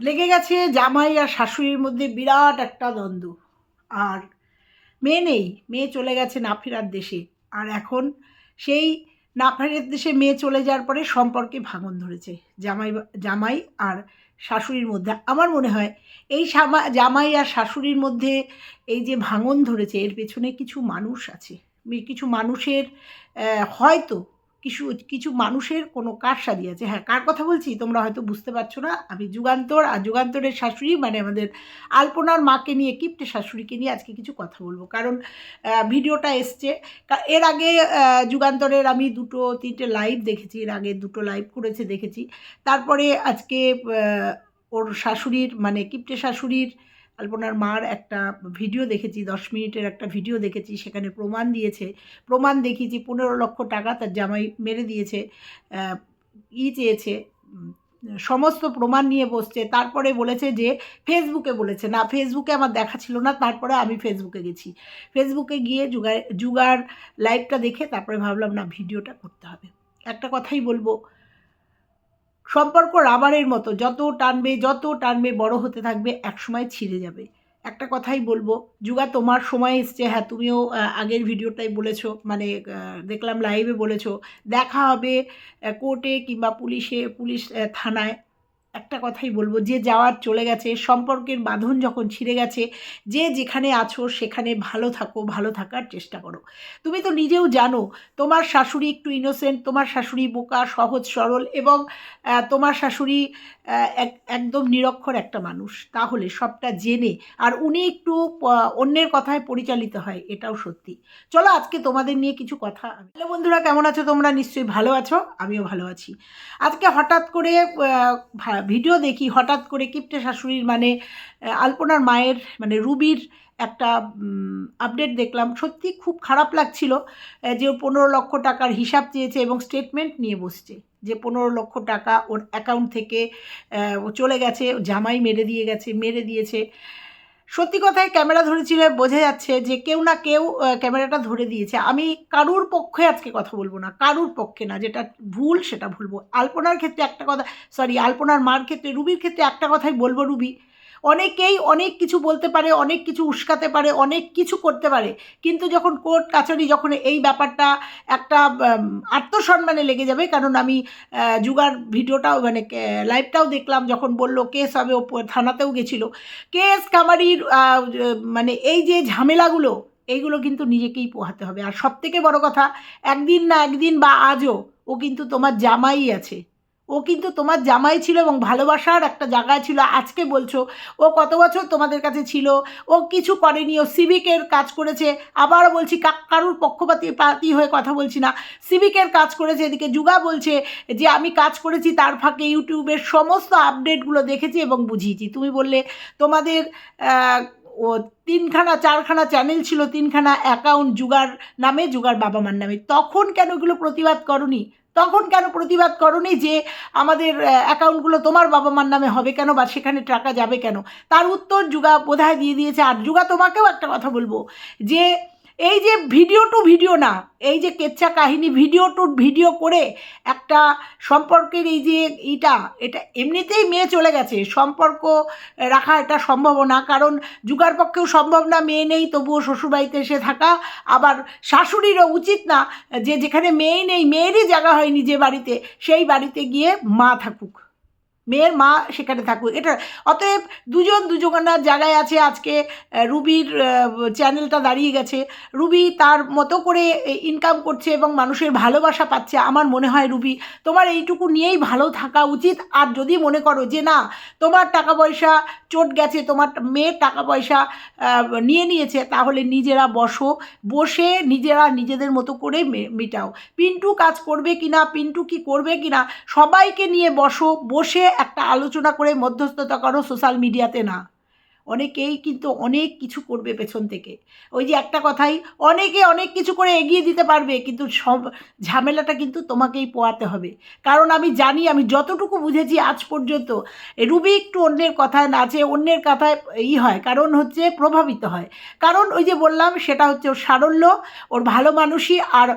লেগে গেছে জামাই আর শাশুড়ির মধ্যে বিরাট একটা দ্বন্দ্ব। আর মেয়ে নেই, মেয়ে চলে গেছে না ফেরার দেশে। আর এখন সেই না ফেরার দেশে মেয়ে চলে যাওয়ার পরে সম্পর্কে ভাঙন ধরেছে জামাই জামাই আর শাশুড়ির মধ্যে। আমার মনে হয় এই জামাই আর শাশুড়ির মধ্যে এই যে ভাঙন ধরেছে, এর পেছনে কিছু মানুষ আছে। কিছু মানুষের হয়তো কিছু কিছু মানুষের কোনো কারসাদি আছে? হ্যাঁ কার কথা বলছি? তোমরা হয়তো বুঝতে পারছ না। আমি যুগান্তর, আর যুগান্তরের শাশুড়ি মানে আমাদের আলপনার মাকে নিয়ে কিপ্টে শাশুড়িকে নিয়ে আজকে কিছু কথা বলব। কারণ ভিডিওটা এসছে। এর আগে যুগান্তরের আমি দুটো, তিনটে লাইভ দেখেছি। এর আগে দুটো লাইভ করেছে, দেখেছি। তারপরে আজকে ওর শাশুড়ির মানে কিপ্টে শাশুড়ির আলপনার মার একটা ভিডিও দেখেছি, দশ মিনিটের একটা ভিডিও দেখেছি, সেখানে প্রমাণ দিয়েছে। প্রমাণ দেখিয়েছি, পনেরো লক্ষ টাকা তার জামাই মেরে দিয়েছে ই চেয়েছে সমস্ত প্রমাণ নিয়ে বসছে। তারপরে বলেছে যে ফেসবুকে বলেছে, না ফেসবুকে আমার দেখা ছিল না, তারপরে আমি ফেসবুকে গেছি। ফেসবুকে গিয়ে যুগার যুগার লাইভটা দেখে তারপরে ভাবলাম, না ভিডিওটা করতে হবে। একটা কথাই বলব সম্পর্ক রাবারের মতো, যত টানবে যত টানবে, বড় হতে থাকবে, একসময় ছিঁড়ে যাবে। একটা কথাই বলব, যুগা তোমার সময় এসছে হ্যাঁ তুমিও আগের ভিডিওটাই বলেছ মানে দেখলাম লাইভে বলেছ, দেখা হবে কোর্টে কিংবা পুলিশে, পুলিশ থানায়। একটা কথাই বলব, যে যাওয়ার চলে গেছে, সম্পর্কের বাঁধন যখন ছিঁড়ে গেছে, যে যেখানে আছো সেখানে ভালো থাকো, ভালো থাকার চেষ্টা করো। তুমি তো নিজেও জানো, তোমার শাশুড়ি একটু ইনোসেন্ট তোমার শাশুড়ি বোকা, সহজ, সরল এবং তোমার শাশুড়ি এক- একদম নিরক্ষর একটা মানুষ। তাহলে সবটা জেনে, আর উনি একটু অন্যের কথায় পরিচালিত হয়, এটাও সত্যি। চলো আজকে তোমাদের নিয়ে কিছু কথা হ্যালো বন্ধুরা, কেমন আছো তোমরা? নিশ্চয়ই ভালো আছো, আমিও ভালো আছি। আজকে হঠাৎ করে ভিডিও দেখি হঠাৎ করে কিপ্টে শাশুড়ির মানে আলপনার মায়ের মানে রুবির একটা আপডেট দেখলাম। সত্যি খুব খারাপ লাগছিল যে পনেরো লক্ষ টাকার হিসাব চেয়েছে এবং স্টেটমেন্ট নিয়ে বসছে যে পনেরো লক্ষ টাকা ওর অ্যাকাউন্ট থেকে চলে গেছে, জামাই মেরে দিয়ে গেছে, মেরে দিয়েছে। সত্যি কথায় ক্যামেরা ধরেছিল, বোঝা যাচ্ছে যে কেউ না কেউ ক্যামেরাটা ধরে দিয়েছে। আমি কারুর পক্ষে আজকে কথা বলব না, কারুর পক্ষে না, যেটা ভুল সেটা ভুলবো আলপনার ক্ষেত্রে একটা কথা সরি আলপনার মার ক্ষেত্রে, রুবির ক্ষেত্রে একটা কথাই বলব, রুবি। অনেকেই অনেক কিছু বলতে পারে, অনেক কিছু উস্কাতে পারে, অনেক কিছু করতে পারে। কিন্তু যখন কোর্ট কাছারি যখন এই ব্যাপারটা একটা আত্মসম্মানে লেগে যাবে, কারণ আমি যুগার ভিডিওটাও মানে লাইভটাও দেখলাম, যখন বলল কেস হবে, ও থানাতেও গেছিল। কেস, কামারির মানে এই যে ঝামেলাগুলো, এইগুলো কিন্তু নিজেকেই পোহাতে হবে। আর সব থেকে বড় কথা, একদিন না একদিন বা আজও ও কিন্তু তোমার জামাই আছে। ও কিন্তু তোমার জামাই ছিল এবং ভালোবাসার একটা জায়গায় ছিল। আজকে বলছো, ও কত বছর তোমাদের কাছে ছিল? ও কিছু করেনি, ও সিভিকের কাজ করেছে। আবারও বলছি কারুর পক্ষপাতি, পাতি হয়ে কথা বলছি না। সিভিকের কাজ করেছে, এদিকে যুগা বলছে যে, আমি কাজ করেছি, তার ফাঁকে ইউটিউবের সমস্ত আপডেটগুলো দেখেছি এবং বুঝিয়েছি। তুমি বললে, তোমাদের ও তিনখানা, চারখানা চ্যানেল ছিল, তিনখানা অ্যাকাউন্ট যুগার নামে, যুগার বাবা মার নামে। তখন কেন এগুলো প্রতিবাদ করনি? তখন কেন প্রতিবাদ করনি যে আমাদের অ্যাকাউন্টগুলো তোমার বাবা মার নামে হবে কেন বা সেখানে টাকা যাবে কেন? তার উত্তর যুগা বোধহয় দিয়ে দিয়েছে। আর যুগা তোমাকেও একটা কথা বলব যে এই যে ভিডিও টু ভিডিও না, এই যে কেচ্ছা কাহিনী ভিডিও টু ভিডিও করে একটা সম্পর্কের এই যে ইটা, এটা এমনিতেই মেয়ে চলে গেছে। সম্পর্ক রাখা এটা সম্ভব না, কারণ যুগার পক্ষেও সম্ভব না, মেয়ে নেই, তবুও শ্বশুরবাড়িতে এসে থাকা। আবার শাশুড়িরও উচিত না যে যেখানে মেয়ে নেই, মেয়েরই জায়গা হয়নি যে বাড়িতে, সেই বাড়িতে গিয়ে মা থাকুক। মেয়ের মা সেখানে থাকুক। এটা, অতএব দুজন দুজনার জায়গায় আছে আজকে রুবির চ্যানেলটা দাঁড়িয়ে গেছে, রুবি তার মতো করে ইনকাম করছে এবং মানুষের ভালোবাসা পাচ্ছে, আমার মনে হয় রুবি, তোমার এইটুকু নিয়েই ভালো থাকা উচিত। আর যদি মনে করো যে না, তোমার টাকা পয়সা চোট গেছে, তোমার মেয়ের টাকা পয়সা নিয়ে নিয়েছে, তাহলে নিজেরা বসো, বসে নিজেরা নিজেদের মতো করে মেটাও। পিন্টু কাজ করবে কিনা, পিন্টু কি করবে কিনা, সবাইকে নিয়ে বসো, বসে একটা আলোচনা করে মধ্যস্থতা করো সোশ্যাল মিডিয়াতে না। অনেকেই কিন্তু অনেক কিছু করবে পেছন থেকে। ওই যে একটা কথাই, অনেকে অনেক কিছু করে এগিয়ে দিতে পারবে, কিন্তু সব ঝামেলাটা কিন্তু তোমাকেই পোয়াতে হবে। কারণ আমি জানি, আমি যতটুকু বুঝেছি আজ পর্যন্ত, রুবি একটু অন্যের কথায় নাচে, অন্যের কথায় ই হয়, কারণ হচ্ছে প্রভাবিত হয়। কারণ ওই যে বললাম, সেটা হচ্ছে ওর সারল্য, ওর ভালো মানুষই আর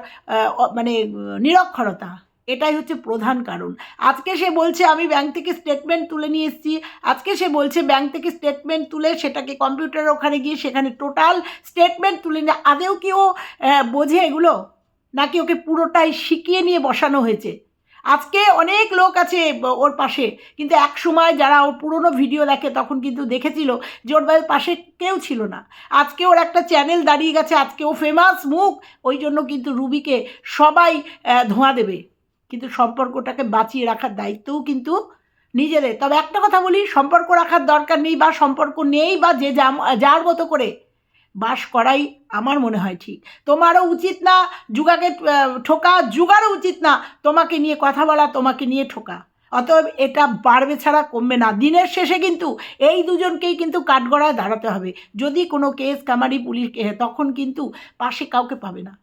মানে নিরক্ষরতা। এটাই হচ্ছে প্রধান কারণ। আজকে সে বলছে, আমি ব্যাংক থেকে স্টেটমেন্ট তুলে নিয়ে এসেছি। আজকে সে বলছে ব্যাংক থেকে স্টেটমেন্ট তুলে সেটাকে কম্পিউটারের ওখানে গিয়ে সেখানে টোটাল স্টেটমেন্ট তুলে নিয়ে আদেও কি ও বোঝে এগুলো? নাকি ওকে পুরোটাই শিখিয়ে নিয়ে বসানো হয়েছে? আজকে অনেক লোক আছে ওর পাশে, কিন্তু এক সময় যারা ওর পুরনো ভিডিও দেখে তখন কিন্তু দেখেছিল যে ওর পাশে কেউ ছিল না। আজকে ওর একটা চ্যানেল দাঁড়িয়ে গেছে, আজকে ও ফেমাস মুখ, ওই জন্য কিন্তু রুবিকে সবাই ধোঁয়া দেবে। কিন্তু সম্পর্কটাকে বাঁচিয়ে রাখার দায়িত্বও কিন্তু নিজেদের। তবে একটা কথা বলি, সম্পর্ক রাখার দরকার নেই বা সম্পর্ক নেই বা যে যার মতো করে বাস করাই আমার মনে হয় ঠিক। তোমারও উচিত না যুগাকে ঠোকা, যুগারও উচিত না তোমাকে নিয়ে কথা বলা, তোমাকে নিয়ে ঠোকা। অতএব এটা বাড়বে ছাড়া কমবে না। দিনের শেষে কিন্তু এই দুজনকেই কিন্তু কাঠগড়ায় দাঁড়াতে হবে। যদি কোনো কেস কামারি পুলিশ তখন কিন্তু পাশে কাউকে পাবে না।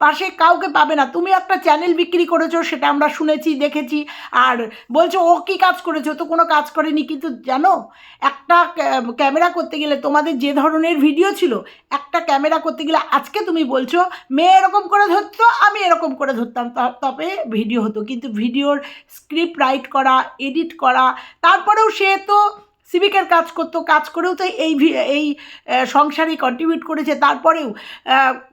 পাশে কাউকে পাবে না। তুমি একটা চ্যানেল বিক্রি করেছ, সেটা আমরা শুনেছি, দেখেছি, আর বলছো, ও কি কাজ করেছ? তো কোনো কাজ করেনি। কিন্তু জানো, একটা ক্যামেরা করতে গেলে তোমাদের যে ধরনের ভিডিও ছিল, একটা ক্যামেরা করতে গেলে আজকে তুমি বলছো, মেয়ে এরকম করে ধরতো, আমি এরকম করে ধরতাম। তবে ভিডিও হতো। কিন্তু ভিডিওর স্ক্রিপ্ট রাইট করা এডিট করা, তারপরেও সে তো সিভিকের কাজ করতো কাজ করেও তো এই এই সংসারে কন্ট্রিবিউট করেছে। তারপরেও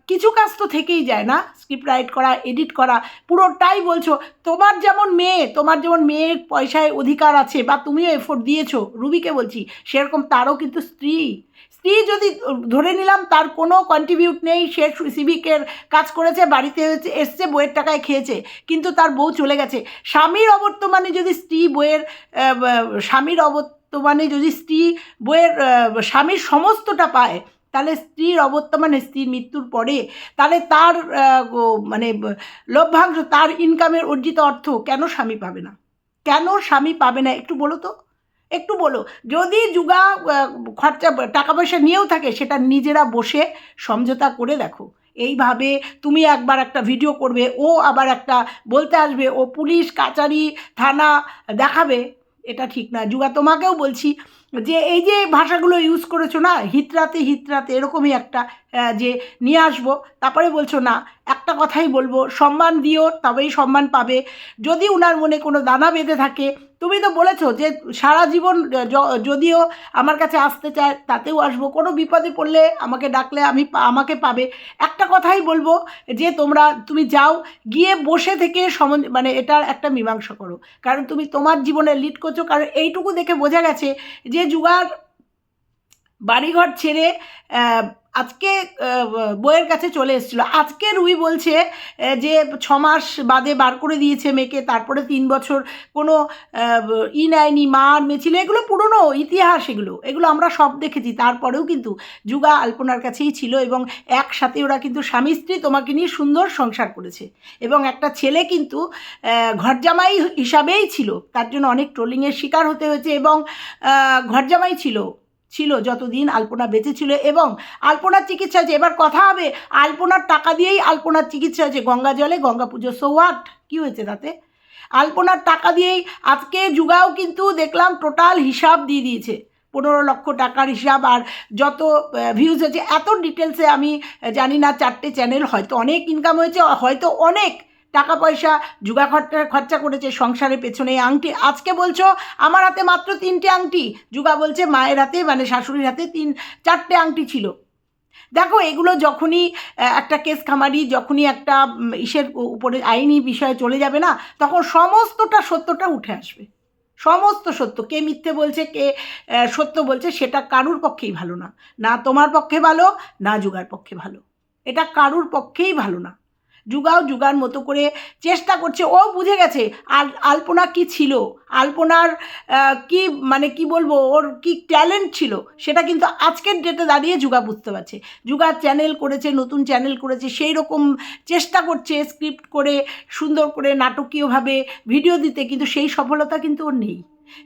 কিছু কাজ তো থেকেই যায় না। স্ক্রিপ্ট রাইট করা এডিট করা পুরোটাই বলছো তোমার যেমন মেয়ে তোমার যেমন মেয়ের পয়সায় অধিকার আছে বা তুমিও এফোর্ট দিয়েছ রুবিকে বলছি সেরকম তারও কিন্তু স্ত্রী। স্ত্রী যদি ধরে নিলাম তার কোনো কন্ট্রিবিউট নেই সে সিভিকের কাজ করেছে বাড়িতে হয়েছে এসছে বইয়ের টাকায় খেয়েছে কিন্তু তার বউ চলে গেছে। স্বামীর অবর্তমানে যদি স্ত্রী বইয়ের স্বামীর আহ, স্বামীর মানে যদি স্ত্রী বইয়ের স্বামীর সমস্তটা পায়, তাহলে স্ত্রীর অবর্তমানে স্ত্রীর মৃত্যুর পরে, তাহলে তার মানে লভ্যাংশ, তার ইনকামের অর্জিত অর্থ কেন স্বামী পাবে না? কেন স্বামী পাবে না? একটু বলো তো। একটু বলো। যদি যুগা খরচা টাকা পয়সা নিয়েও থাকে, সেটা নিজেরা বসে সমঝোতা করে দেখো। এইভাবে তুমি একবার একটা ভিডিও করবে, ও আবার একটা বলতে আসবে, ও পুলিশ, কাচারি, থানা দেখাবে। এটা ঠিক না। যুগা, তোমাকেও বলছি যে এই যে ভাষাগুলো ইউজ করেছ না, হিতরাতে হিতরাতে এরকমই একটা যে নিয়ে আসব, তারপরে বলছো না, একটা কথাই বলব, সম্মান দিও, তবেই সম্মান পাবে। যদি উনার মনে কোনো দানা বেঁধে থাকে তুমি তো বলেছ যে সারা জীবন যদিও আমার কাছে আসতে চায়, তাতেও আসব। কোনো বিপদে পড়লে আমাকে ডাকলে আমি আমাকে পাবে। একটা কথাই বলব যে তোমরা, তুমি যাও, গিয়ে বসে থেকে সম মানে এটার একটা মীমাংসা করো। কারণ তুমি তোমার জীবনে লিড করছ। কারণ এইটুকু দেখে বোঝা গেছে যে যুগার বাড়িঘর ছেড়ে আজকে বইয়ের কাছে চলে এসেছিল। আজকে রুই বলছে যে ছ মাস বাদে বার করে দিয়েছে মেয়েকে, তারপরে তিন বছর কোনো ই নেয়নি, মার মেয়ে ছিল এগুলো পুরনো ইতিহাস এগুলো। এগুলো আমরা সব দেখেছি। তারপরেও কিন্তু যুগা আলপনার কাছেই ছিল এবং একসাথে ওরা কিন্তু স্বামী স্ত্রী তোমাকে নিয়ে সুন্দর সংসার করেছে। এবং একটা ছেলে কিন্তু ঘরজামাই হিসাবেই ছিল। তার জন্য অনেক ট্রোলিংয়ের শিকার হতে হয়েছে এবং ঘরজামাই ছিল। ছিল, যতদিন আলপনা বেঁচে ছিল এবং আলপনার চিকিৎসা হয়েছে এবার কথা হবে, আলপনার টাকা দিয়েই আলপনার চিকিৎসা হয়েছে গঙ্গা জলে গঙ্গা পুজো সো হোয়াট কী হয়েছে তাতে? আলপনার টাকা দিয়েই আজকে যুগাও কিন্তু দেখলাম টোটাল হিসাব দিয়ে দিয়েছে, পনেরো লক্ষ টাকার হিসাব আর যত ভিউজ হয়েছে, এত ডিটেলসে আমি জানি না, চারটে চ্যানেল হয়তো অনেক ইনকাম হয়েছে, হয়তো অনেক টাকা পয়সা যুগা খরচা খরচা করেছে সংসারের পেছনে আংটি। আজকে বলছো, আমার হাতে মাত্র তিনটে আংটি। যুগা বলছে, মায়ের হাতে মানে শাশুড়ির হাতে তিন, চারটে আংটি ছিল। দেখো, এগুলো যখনই একটা কেস খামারি যখনই একটা ইসের উপরে আইনি বিষয়ে চলে যাবে না, তখন সমস্তটা সত্যটা উঠে আসবে। সমস্ত সত্য। কে মিথ্যে বলছে, কে সত্য বলছে, সেটা কারুর পক্ষেই ভালো না। না তোমার পক্ষে ভালো, না যুগার পক্ষে ভালো। এটা কারুর পক্ষেই ভালো না। যুগাও যুগার মতো করে চেষ্টা করছে। ও বুঝে গেছে আর আলপনা কি ছিল? আলপনার কি মানে কি বলব? ওর কি ট্যালেন্ট ছিল? সেটা কিন্তু আজকের ডেটে দাঁড়িয়ে যুগা বুঝতে পারছে। যুগার চ্যানেল করেছে, নতুন চ্যানেল করেছে সেই রকম চেষ্টা করছে স্ক্রিপ্ট করে সুন্দর করে নাটকীয়ভাবে ভিডিও দিতে, কিন্তু সেই সফলতা কিন্তু ওর নেই।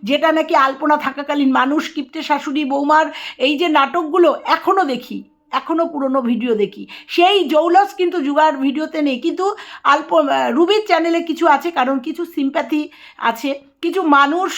যেটা নাকি আলপনা থাকাকালীন মানুষ, কিপ্টে শাশুড়ি, বৌমার এই যে নাটকগুলো এখনও দেখি। এখনও পুরনো ভিডিও দেখি। সেই জৌলস কিন্তু যুগার ভিডিওতে নেই। কিন্তু আলপ রুবির চ্যানেলে কিছু আছে, কারণ কিছু সিম্প্যাথি আছে। কিছু মানুষ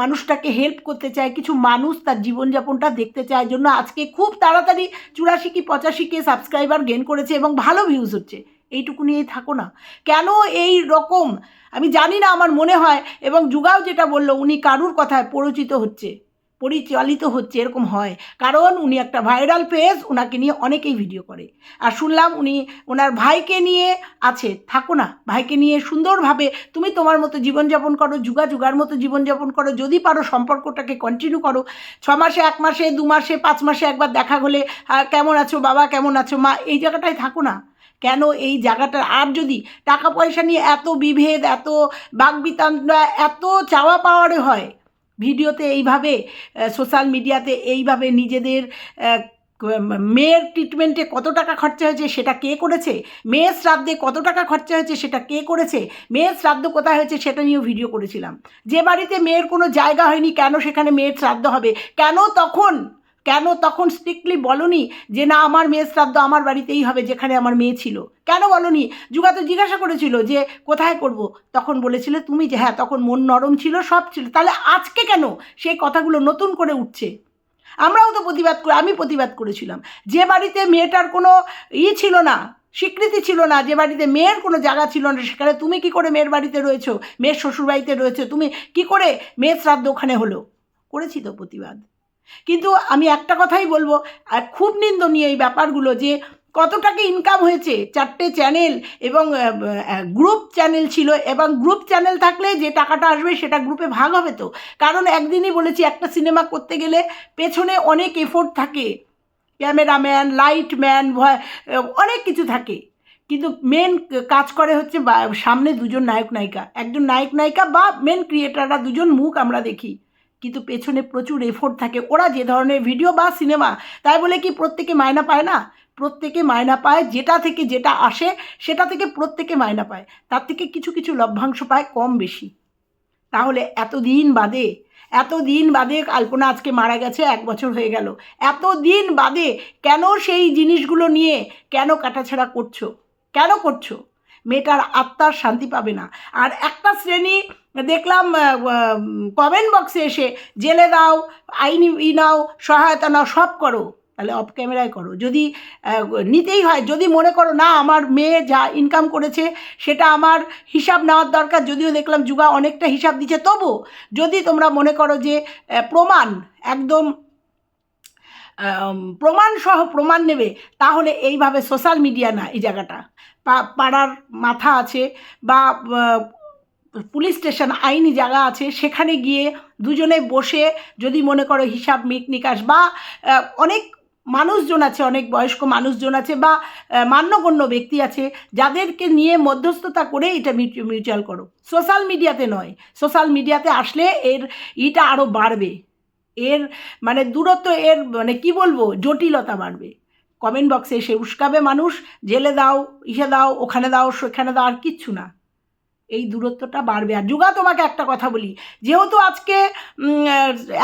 মানুষটাকে হেল্প করতে চায়, কিছু মানুষ তার জীবনযাপনটা দেখতে চায়। জন্য আজকে খুব তাড়াতাড়ি চুরাশি কি পঁচাশি কে সাবস্ক্রাইবার গেন করেছে এবং ভালো ভিউজ হচ্ছে। এইটুকু নিয়েই থাকো না। কেন এই রকম? আমি জানি না, আমার মনে হয়। এবং যুগাও যেটা বলল, উনি কারুর কথায় পরিচিত হচ্ছে? পরিচালিত হচ্ছে, এরকম হয়। কারণ উনি একটা ভাইরাল পেজ ওনাকে নিয়ে অনেকেই ভিডিও করে। আর শুনলাম উনি ওনার ভাইকে নিয়ে আছে, থাকো না, ভাইকে নিয়ে সুন্দরভাবে তুমি তোমার মতো জীবনযাপন করো, যুগা যুগার মতো জীবনযাপন করো, যদি পারো সম্পর্কটাকে কন্টিনিউ করো। ছ মাসে, এক মাসে, দু মাসে, পাঁচ মাসে একবার দেখা হলে কেমন আছো, বাবা কেমন আছো, মা, এই জায়গাটায় থাকো না। কেন এই জায়গাটা আর যদি টাকা পয়সা নিয়ে এত বিভেদ, এত বাগবিতান্ডা এত চাওয়া পাওয়ারে হয় ভিডিওতে এইভাবে সোশ্যাল মিডিয়াতে এইভাবে নিজেদের মেয়ের ট্রিটমেন্টে কত টাকা খরচা হয়েছে সেটা কে করেছে? মেয়ের শ্রাদ্ধে কত টাকা খরচা হয়েছে সেটা কে করেছে? মেয়ের শ্রাদ্ধ কোথায় হয়েছে সেটা নিয়েও ভিডিও করেছিলাম। যে বাড়িতে মেয়ের কোনো জায়গা হয়নি কেন সেখানে মেয়ের শ্রাদ্ধ হবে? কেন তখন কেন তখন স্ট্রিক্টলি বলনি যে না, আমার মেয়ের শ্রাদ্ধ আমার বাড়িতেই হবে, যেখানে আমার মেয়ে ছিল? কেন বলনি? যুগা তো জিজ্ঞাসা করেছিল যে, কোথায় করব? তখন বলেছিলে তুমি যে হ্যাঁ তখন মন নরম ছিল, সব ছিল। তাহলে আজকে কেন সেই কথাগুলো নতুন করে উঠছে? আমরাও তো প্রতিবাদ করে, আমি প্রতিবাদ করেছিলাম। যে বাড়িতে মেয়েটার কোনো ই ছিল না, স্বীকৃতি ছিল না, যে বাড়িতে মেয়ের কোনো জায়গা ছিল না, সেখানে তুমি কি করে মেয়ের বাড়িতে রয়েছো? মেয়ের শ্বশুরবাড়িতে রয়েছো, তুমি কি করে মেয়ের শ্রাদ্ধ ওখানে হলো? করেছি তো প্রতিবাদ। কিন্তু আমি একটা কথাই বলব, আর খুব নিন্দনীয় এই ব্যাপারগুলো যে কত টাকা ইনকাম হয়েছে, চারটে চ্যানেল এবং গ্রুপ চ্যানেল ছিল এবং গ্রুপ চ্যানেল থাকলে যে টাকাটা আসবে সেটা গ্রুপে ভাগ হবে তো। কারণ একদিনই বলেছি একটা সিনেমা করতে গেলে পেছনে অনেক এফোর্ট থাকে। ক্যামেরাম্যান লাইটম্যান অনেক কিছু থাকে। কিন্তু মেন কাজ করে হচ্ছে সামনে দুজন নায়ক নায়িকা একজন নায়ক নায়িকা বা মেন ক্রিয়েটাররা দুজন মুখ আমরা দেখি। কিন্তু পেছনে প্রচুর এফোর্ট থাকে। ওরা যে ধরনের ভিডিও বা সিনেমা তাই বলে কি প্রত্যেকে মায়না পায় না? প্রত্যেকে মায়না পায় যেটা থেকে যেটা আসে, সেটা থেকে প্রত্যেকে মায়না পায়। তার থেকে কিছু কিছু লভ্যাংশ পায় কম বেশি। তাহলে এতদিন বাদে এত দিন বাদে কল্পনা আজকে মারা গেছে, এক বছর হয়ে গেল। এত দিন বাদে কেন সেই জিনিসগুলো নিয়ে কেন কাটাছেড়া করছ? কেন করছ? মেয়েটার আত্মার শান্তি পাবে না। আর একটা শ্রেণি দেখলাম কমেন্ট বক্সে এসে, জেলে দাও, আইনি ই নাও, সহায়তা নাও, সব করো। তাহলে অফ ক্যামেরায় করো। যদি নিতেই হয়, যদি মনে করো, না, আমার মেয়ে যা ইনকাম করেছে, সেটা আমার হিসাব নেওয়ার দরকার। যদিও দেখলাম, যুগা অনেকটা হিসাব দিচ্ছে। তবু যদি তোমরা মনে করো যে প্রমাণ একদম প্রমাণ সহ প্রমাণ নেবে, তাহলে এইভাবে সোশ্যাল মিডিয়া না এই জায়গাটা। পাড়ার মাথা আছে বা পুলিশ স্টেশন আইনি জায়গা আছে, সেখানে গিয়ে দুজনে বসে যদি মনে করো হিসাব মিক নিকাশ বা অনেক মানুষজন আছে, অনেক বয়স্ক মানুষজন আছে বা মান্যগণ্য ব্যক্তি আছে, যাদেরকে নিয়ে মধ্যস্থতা করে এটা মিউচুয়াল করো। সোশ্যাল মিডিয়াতে নয় সোশ্যাল মিডিয়াতে আসলে এর ইটা আরও বাড়বে। এর মানে দূরত্ব এর মানে কি বলব? জটিলতা বাড়বে। কমেন্ট বক্সে এসে উস্কাবে মানুষ, জেলে দাও, ইসে দাও, ওখানে দাও, সেখানে দাও, আর কিচ্ছু না। এই দূরত্বটা বাড়বে। আর যুগা, তোমাকে একটা কথা বলি। যেহেতু আজকে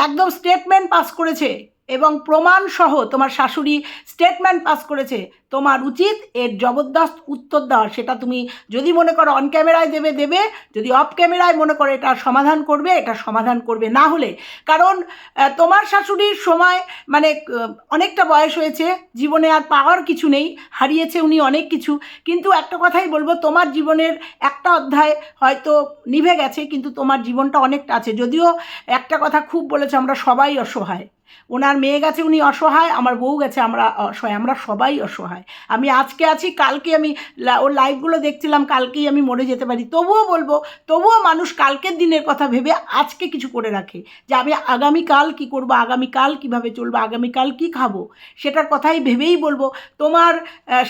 একদম স্টেটমেন্ট পাস করেছে এবং প্রমাণসহ তোমার শাশুড়ি স্টেটমেন্ট পাস করেছে তোমার উচিত এর জবরদস্ত উত্তর দেওয়ার। সেটা তুমি যদি মনে করো অন ক্যামেরায় দেবে দেবে। যদি অফ ক্যামেরায় মনে করো এটা সমাধান করবে, এটা সমাধান করবে না হলে। কারণ তোমার শাশুড়ির সময় মানে অনেকটা বয়স হয়েছে, জীবনে আর পাওয়ার কিছু নেই, হারিয়েছে উনি অনেক কিছু। কিন্তু একটা কথাই বলব, তোমার জীবনের একটা অধ্যায় হয়তো নিভে গেছে, কিন্তু তোমার জীবনটা অনেকটা আছে। যদিও একটা কথা খুব বলেছে, আমরা সবাই অসহায়। ওনার মেয়ে গেছে, উনি অসহায়, আমার বউ গেছে, আমরা অসহায়, আমরা সবাই অসহায়। আমি আজকে আছি, কালকে আমি ওর লাইভগুলো দেখছিলাম, কালকেই আমি মরে যেতে পারি। তবুও বলব, তবুও মানুষ কালকের দিনের কথা ভেবে আজকে কিছু করে রাখে যে আমি আগামীকাল কি করব, আগামীকাল কীভাবে চলবো, আগামীকাল কি খাব, সেটার কথাই ভেবেই বলব, তোমার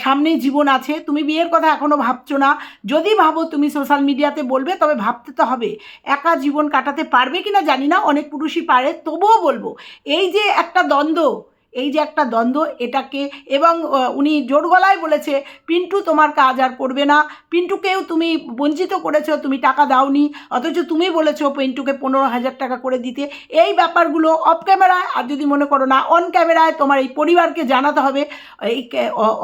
সামনে জীবন আছে, তুমি বিয়ের কথা এখনও ভাবছ না, যদি ভাবো তুমি সোশ্যাল মিডিয়াতে বলবে, তবে ভাবতে তো হবে, একা জীবন কাটাতে পারবে কি না জানি না, অনেক পুরুষই পারে, তবুও বলব, এই যে একটা দ্বন্দ্ব এই যে একটা দ্বন্দ্ব এটাকে এবং উনি জোর গলায় বলেছে, পিন্টু, তোমার কাজ আর করবে না। পিন্টুকেও তুমি বঞ্চিত করেছ, তুমি টাকা দাওনি। অথচ তুমি বলেছ পিন্টুকে পনেরো হাজার টাকা করে দিতে। এই ব্যাপারগুলো অফ ক্যামেরায় আর যদি মনে করো না অন ক্যামেরায় তোমার এই পরিবারকে জানাতে হবে, এই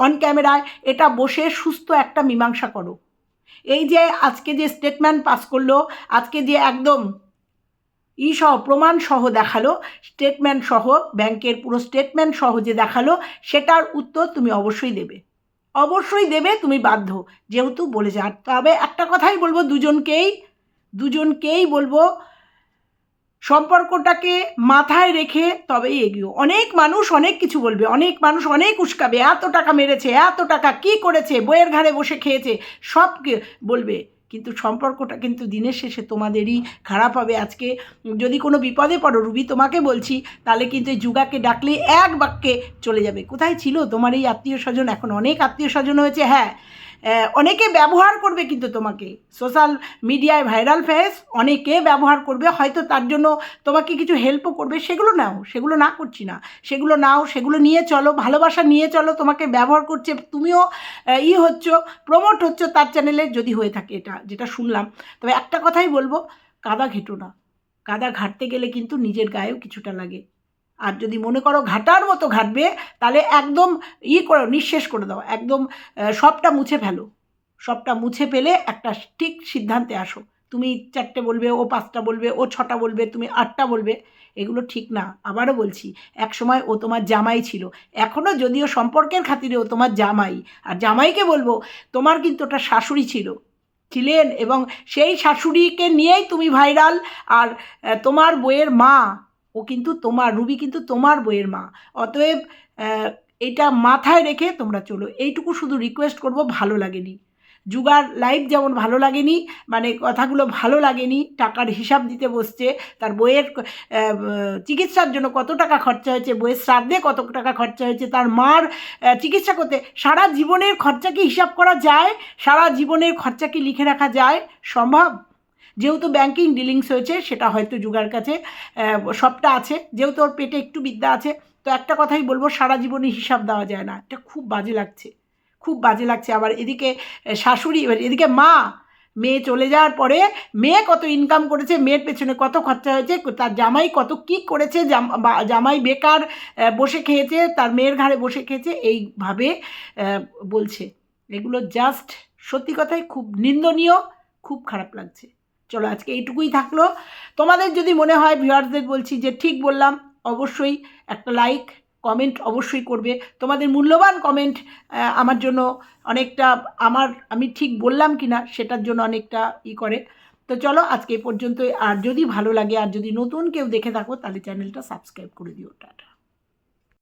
অন ক্যামেরায় এটা বসে সুস্থ একটা মীমাংসা করো। এই যে আজকে যে স্টেটমেন্ট পাস করল, আজকে যে একদম ই সহ প্রমাণ সহ দেখাল স্টেটমেন্ট সহ ব্যাংকের পুরো স্টেটমেন্ট সহ যে দেখাল, সেটার উত্তর তুমি অবশ্যই দেবে। অবশ্যই দেবে, তুমি বাধ্য, যেহেতু বলেছে। আর তবে একটা কথাই বলব, দুজনকেই দুজনকেই বলব, সম্পর্কটাকে মাথায় রেখে তবেই এগিয়েও অনেক মানুষ অনেক কিছু বলবে, অনেক মানুষ অনেক উস্কাবে, এত টাকা মেরেছে, এত টাকা কি করেছে, বইয়ের ঘাড়ে বসে খেয়েছে, সবকে বলবে। কিন্তু সম্পর্কটা কিন্তু দিনের শেষে তোমাদেরই খারাপ হবে। আজকে যদি কোনো বিপদে পড়ো, রুবি তোমাকে বলছি, তাহলে কিন্তু এই যুগাকে ডাকলে এক বাক্যে চলে যাবে। কোথায় ছিল? তোমার এই আত্মীয় স্বজন, এখন অনেক আত্মীয় স্বজন হয়েছে। হ্যাঁ অনেকে ব্যবহার করবে কিন্তু তোমাকে। সোশ্যাল মিডিয়ায় ভাইরাল ফেস অনেকে ব্যবহার করবে, হয়তো তার জন্য তোমাকে কিছু হেল্পও করবে। সেগুলো নাও, সেগুলো না করছি না। সেগুলো নাও, সেগুলো নিয়ে চলো, ভালোবাসা নিয়ে চলো, তোমাকে ব্যবহার করছে, তুমিও ই হচ্ছ প্রমোট হচ্ছ তার চ্যানেলে যদি হয়ে থাকে এটা, যেটা শুনলাম। তবে একটা কথাই বলব, কাদা ঘেটো না। কাদা ঘাটতে গেলে কিন্তু নিজের গায়েও কিছুটা লাগে। আর যদি মনে করো ঘাটার মতো ঘাটবে, তাহলে একদম ই করো, নিঃশেষ করে দাও। একদম সবটা মুছে ফেলো। সবটা মুছে ফেলে একটা ঠিক সিদ্ধান্তে আসো। তুমি চারটে বলবে, ও পাঁচটা বলবে, ও ছটা বলবে, তুমি আটটা বলবে, এগুলো ঠিক না। আবারও বলছি, এক সময় ও তোমার জামাই ছিল। এখনও যদিও সম্পর্কের খাতিরে ও তোমার জামাই। আর জামাইকে বলব, তোমার কিন্তু ওটা শাশুড়ি ছিল। ছিলেন এবং সেই শাশুড়িকে নিয়েই তুমি ভাইরাল। আর তোমার বইয়ের মা ও কিন্তু তোমার, রুবি কিন্তু তোমার বইয়ের মা। অতএব এটা মাথায় রেখে তোমরা চলো। এইটুকু শুধু রিকোয়েস্ট করব, ভালো লাগেনি। যুগার লাইফ যেমন ভালো লাগেনি মানে কথাগুলো ভালো লাগেনি, টাকার হিসাব দিতে বসছে, তার বইয়ের চিকিৎসার জন্য কত টাকা খরচা হয়েছে, বইয়ের শ্রাদ্ধে কত টাকা খরচা হয়েছে, তার মার চিকিৎসা করতে, সারা জীবনের খরচা কি হিসাব করা যায়? সারা জীবনের খরচা কি লিখে রাখা যায়? সম্ভব? যেহেতু ব্যাংকিং ডিলিংস হয়েছে, সেটা হয়তো যুগার কাছে সবটা আছে। যেহেতু ওর পেটে একটু বিদ্যা আছে, তো একটা কথাই বলব, সারা জীবনে হিসাব দেওয়া যায় না। এটা খুব বাজে লাগছে। খুব বাজে লাগছে। আবার এদিকে শাশুড়ি, এবার এদিকে মা, মেয়ে চলে যাওয়ার পরে মেয়ে কত ইনকাম করেছে, মেয়ের পেছনে কত খরচা হয়েছে, তার জামাই কত কি করেছে জামাই বেকার বসে খেয়েছে, তার মেয়ের ঘাড়ে বসে খেয়েছে, এইভাবে বলছে। এগুলো জাস্ট সত্যি কথাই খুব নিন্দনীয়, খুব খারাপ লাগছে। চলো আজকে এইটুকুই থাকল। তোমাদের যদি মনে হয় ভিউয়ার্সদের বলছি যে ঠিক বললাম, অবশ্যই একটা লাইক কমেন্ট অবশ্যই করবে। তোমাদের মূল্যবান কমেন্ট আমার জন্য অনেকটা, আমার, আমি ঠিক বললাম কি না সেটার জন্য অনেকটা ই করে। তো চলো আজকে এই পর্যন্তই। আর যদি ভালো লাগে, আর যদি নতুন কেউ দেখে থাকো, তাহলে চ্যানেলটা সাবস্ক্রাইব করে দিও। টাটা।